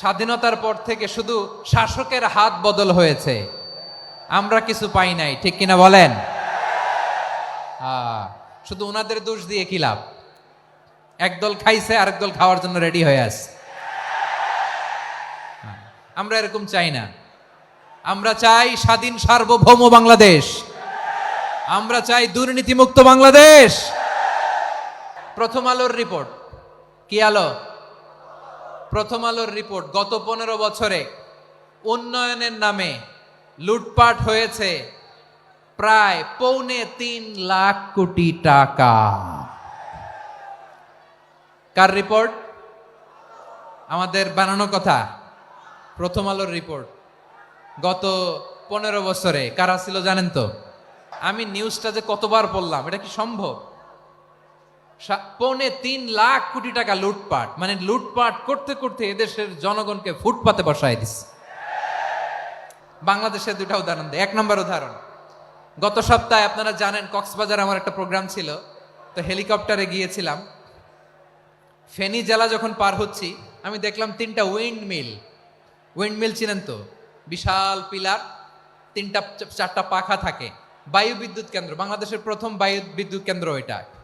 স্বাধীনতার পর থেকে শুধু শাসকের হাত বদল হয়েছে। আমরা কিছু পাই নাই ঠিক কিনা বলেন? শুধু ওনাদের দোষ দিয়ে কি লাভ? একদল খাইছে আরেক দল খাওয়ার জন্য রেডি হয়ে হ্যাঁ, আমরা এরকম চাই না। আমরা চাই স্বাধীন সার্বভৌম বাংলাদেশ। আমরা চাই দুর্নীতিমুক্ত বাংলাদেশ। প্রথম আলোর রিপোর্ট। কি আলো? প্রথম আলোর রিপোর্ট, গত পনেরো বছরে উন্নয়নের নামে লুটপাট হয়েছে প্রায় পৌনে তিন লাখ কোটি টাকা। কার রিপোর্ট? আমাদের বানানো কথা, প্রথম আলোর রিপোর্ট, গত পনেরো বছরে। কারা ছিল জানেন তো? আমি নিউজটা যে কতবার বললাম এটা কি সম্ভব? পৌনে তিন লাখ কোটি টাকা লুটপাট। মানে লুটপাট করতে করতে এদেশের জনগণকে ফুটপাতে বসায় দিচ্ছে বাংলাদেশের দুটা উদাহরণ দেয় এক নম্বর উদাহরণ। গত সপ্তাহে আপনারা জানেন, কক্সবাজার আমার একটা প্রোগ্রাম ছিল। তো হেলিকপ্টারে গিয়েছিলাম। ফেনী জেলা যখন পার হচ্ছি, আমি দেখলাম তিনটা উইন্ড মিল উইন্ড মিল চিনেন তো? বিশাল পিলার, তিনটা, চারটা পাখা থাকে। বায়ু বিদ্যুৎ কেন্দ্র। বাংলাদেশের প্রথম বায়ু বিদ্যুৎ কেন্দ্র এটা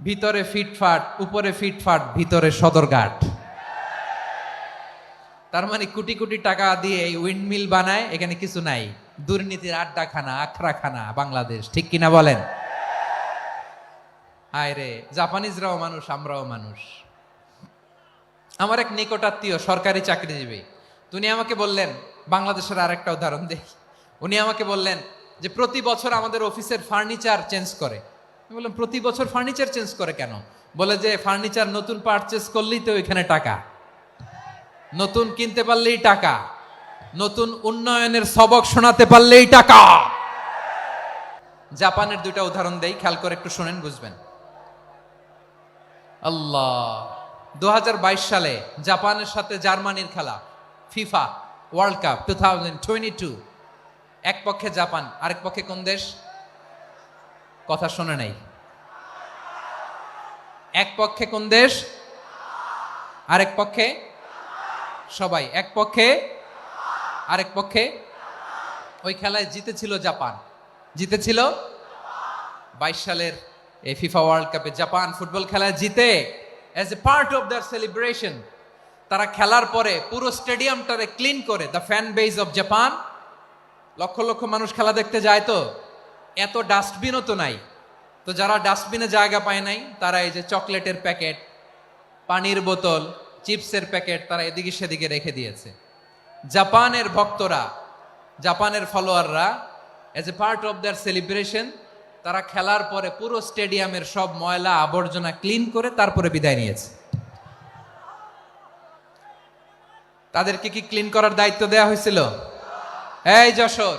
ভিতরে ফিটফাট, উপরে ফিটফাট, ভিতরে সদরঘাট। তার মানে কোটি কোটি টাকা দিয়ে এই উইন্ডমিল বানায়, এখানে কিছু নাই। দুর্নীতির আড্ডাখানা, আখড়াখানা বাংলাদেশ, ঠিক কিনা বলেন? হায় রে, জাপানিজরাও মানুষ, আমরাও মানুষ। আমার এক নিকটাত্মীয় সরকারি চাকরিজীবী, উনি আমাকে বললেন, বাংলাদেশের আরেকটা উদাহরণ দেখি। উনি আমাকে বললেন যে, প্রতি বছর আমাদের অফিসের ফার্নিচার চেঞ্জ করে। আমি বললাম, প্রতি বছর ফার্নিচার চেঞ্জ করে কেন? বলে যে ফার্নিচার নতুন পারচেস করলেই তো এখানে টাকা। নতুন কিনতে পারলেই টাকা। নতুন উন্নয়নের সবক শোনাতে পারলেই টাকা। জাপানের দুইটা উদাহরণ দেই, খেয়াল করে একটু শোনেন, বুঝবেন। আল্লাহ দু হাজার বাইশ সালে জাপানের সাথে জার্মানির খেলা, ফিফা ওয়ার্ল্ড কাপ টু। এক পক্ষে জাপান, আরেক পক্ষে কোন দেশ? কথা শোনে নাই। এক পক্ষে কোন দেশ? আরেক পক্ষে? সবাই। এক পক্ষে? আরেক পক্ষে? ওই খেলায় জিতেছিল জাপান। জিতেছিল বাইশ সালের এই ফিফা ওয়ার্ল্ড কাপে জাপান ফুটবল খেলায় জিতে as a part of their celebration তারা খেলার পরে পুরো স্টেডিয়ামটারে ক্লিন করে the fan base of Japan lakh lakh মানুষ খেলা দেখতে যায় তো। এত ডাস্টবিনও তো নাই। তো যারা ডাস্টবিনে জায়গা পায় নাই, তারা এই যে চকলেটের প্যাকেট, পানির বোতল, চিপসের প্যাকেট, তারা এদিকে সেদিকে রেখে দিয়েছে। জাপানের ভক্তরা, জাপানের ফলোয়াররা as a part of their celebration তারা খেলার পরে পুরো স্টেডিয়ামের সব ময়লা, আবর্জনা ক্লিন করে তারপরে বিদায় নিয়েছে। তাদেরকে কি ক্লিন করার দায়িত্ব দেওয়া হয়েছিল? এই যশোর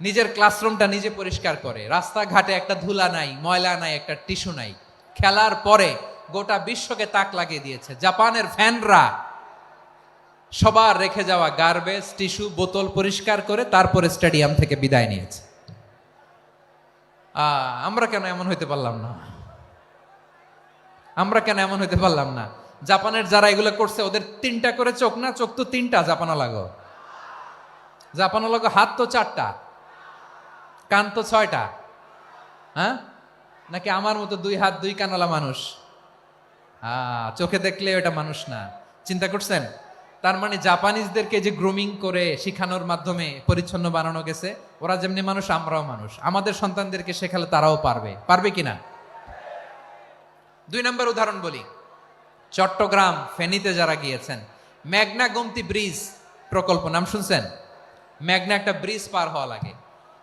নিজের ক্লাসরুমটা নিজে পরিষ্কার করে। রাস্তাঘাটে একটা ধুলা নাই, ময়লা নাই, একটা টিস্যু নাই। খেলার পরে গোটা বিশ্বকে তাক লাগিয়ে দিয়েছে। জাপানের ফ্যানরা সবার রেখে যাওয়া গার্বেজ টিস্যু বোতল পরিষ্কার করে তারপরে স্টেডিয়াম থেকে বিদায় নিয়েছে। আমরা কেন এমন হইতে পারলাম না? আমরা কেন এমন হইতে পারলাম না? জাপানের যারা এগুলো করছে, ওদের তিনটা করে চোখ না? চোখ তো তিনটা জাপানা লাগো জাপানা লাগো হাত তো চারটা। কান তো ছয়টা। হ্যাঁ? নাকি আমার মতো দুই হাত দুই কানওয়ালা মানুষ? হ্যাঁ চোখে দেখলে ওটা মানুষ না। চিন্তা করছেন? তার মানে জাপানিজদেরকে যে গ্রুমিং করে শিখানোর মাধ্যমে পরিচ্ছন্ন বানানো গেছে, ওরা যেমনি মানুষ, আমরাও মানুষ। আমাদের সন্তানদেরকে শেখালে তারাও পারবে। পারবে কিনা? দুই নম্বর উদাহরণ বলি। চট্টগ্রাম ফেনীতে যারা গিয়েছেন মেঘনা গোমতি ব্রিজ প্রকল্প, নাম শুনছেন? মেঘনা একটা ব্রিজ পার হওয়া লাগে।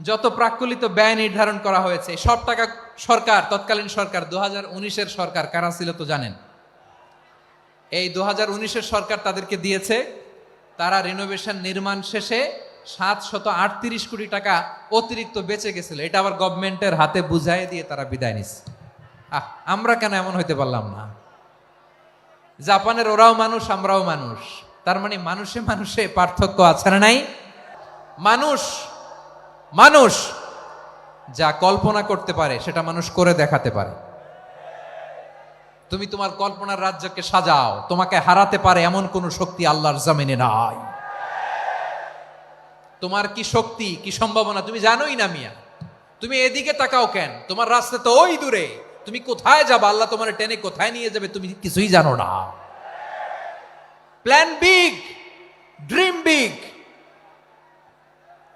যত প্রাক্কলিত ব্যয় নির্ধারণ করা হয়েছে, সব টাকা সরকার, তৎকালীন সরকার দু হাজার সরকার কারা ছিল তো জানেন? এই দু হাজার সরকার তাদেরকে দিয়েছে, তারা রিনোভেশন নির্মাণ শেষে সাত শত আটত্রিশ কোটি টাকা অতিরিক্ত বেঁচে গেছিল। এটা আবার গভর্নমেন্টের হাতে বুঝাই দিয়ে তারা বিদায় নিচ্ছে আহ, আমরা কেন এমন হইতে পারলাম না? জাপানের ওরাও মানুষ, আমরাও মানুষ। তার মানে মানুষে মানুষে পার্থক্য আছে না নাই? মানুষ মানুষ যা কল্পনা করতে পারে, সেটা মানুষ করে দেখাতে পারে। তুমি তোমার কল্পনার রাজ্যকে সাজাও, তোমাকে হারাতে পারে এমন কোন শক্তি আল্লাহর জমিনে নাই। তোমার কি শক্তি, কি সম্ভাবনা, তুমি জানোই না মিয়া। তুমি এদিকে তাকাও কেন? তোমার রাস্তা তো ওই দূরে। তুমি কোথায় যাবে? আল্লাহ তোমার টেনে কোথায় নিয়ে যাবে তুমি কিছুই জানো না। প্ল্যান বিগ ড্রিম বিগ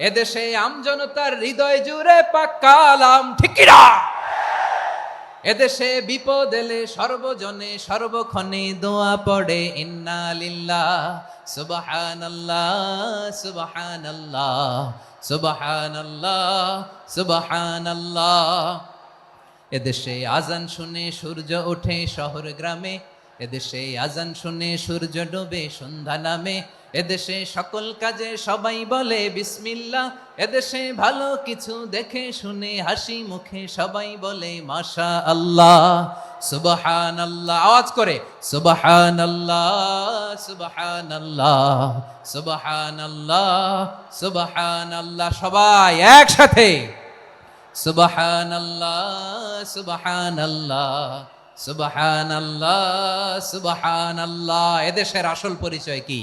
এদেশে আমজনতার হৃদয় জুড়ে পাক্কালাম ঠিকিরা এদেশে বিপদ এলে সর্বজনে সর্বক্ষণে দোয়া পড়ে, ইন্না লিল্লাহ, সুবহানাল্লাহ সুবহানাল্লাহ সুবহানাল্লাহ সুবহানাল্লাহ। এদেশে আজান শুনে সূর্য ওঠে শহর গ্রামে, এদেশে আজান শুনে সূর্য ডোবে সন্ধ্যা নামে এদেশে সকল কাজে সবাই বলে বিসমিল্লাহ। এদেশে ভালো কিছু দেখে শুনে হাসি মুখে সবাই বলে মাশা আল্লাহ সুবহান আল্লাহ আওয়াজ করে সুবহান আল্লাহ সুবহান আল্লাহ সুবহান আল্লাহ সুবহান আল্লাহ সবাই একসাথে সুবহান আল্লাহ সুবহান আল্লাহ সুবহান আল্লাহ সুবহান আল্লাহ এদেশের আসল পরিচয় কি?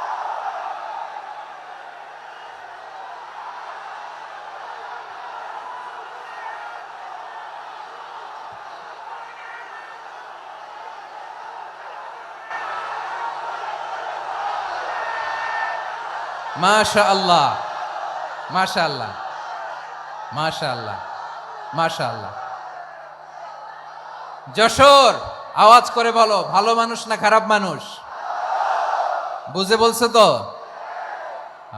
মাশা আল্লাহ মাশা আল্লাহ মাশা আল্লাহ মাশা আল্লাহ যশোর, আওয়াজ করে বলো, ভালো মানুষ না খারাপ মানুষ? বুঝে বলছো তো?